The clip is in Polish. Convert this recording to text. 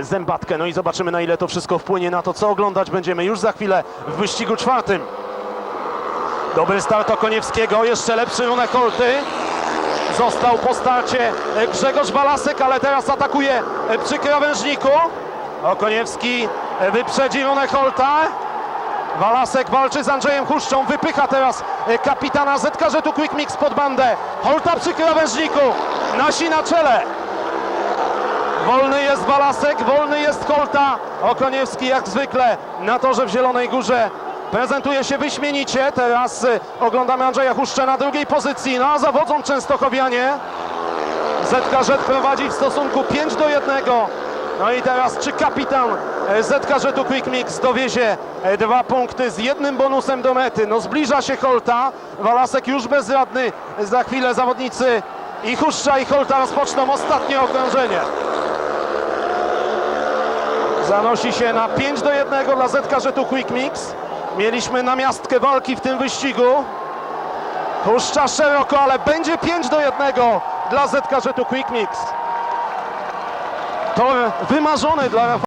zębatkę. No i zobaczymy na ile to wszystko wpłynie na to, co oglądać będziemy już za chwilę w wyścigu czwartym. Dobry start Okoniewskiego, jeszcze lepszy runek Kolty. Został po starcie e, Grzegorz Balasek, ale teraz atakuje e, przy krawężniku. Okoniewski e, wyprzedzi Runę Holta. Walasek walczy z Andrzejem Huszczą, wypycha teraz e, kapitana ZKŻ-u Quick Mix pod bandę. Holta przy krawężniku, nasi na czele. Wolny jest Walasek, wolny jest Holta. Okoniewski jak zwykle na torze w Zielonej Górze prezentuje się wyśmienicie. Teraz y, oglądamy Andrzeja Huszczę na drugiej pozycji. No a zawodzą Częstochowianie. ZKŻ prowadzi w stosunku 5 do 1. No i teraz czy kapitan e, ZKŻ-u Quick Mix dowiezie e, dwa punkty z jednym bonusem do mety. No zbliża się Holta. Walasek już bezradny. Za chwilę zawodnicy i Huszcza i Holta rozpoczną ostatnie okrążenie. Zanosi się na 5 do 1 dla ZKŻ-u Quick Mix. Mieliśmy namiastkę walki w tym wyścigu. Puszcza szeroko, ale będzie 5 do 1 dla ZKŻ-u Quick Mix. To wymarzony dla.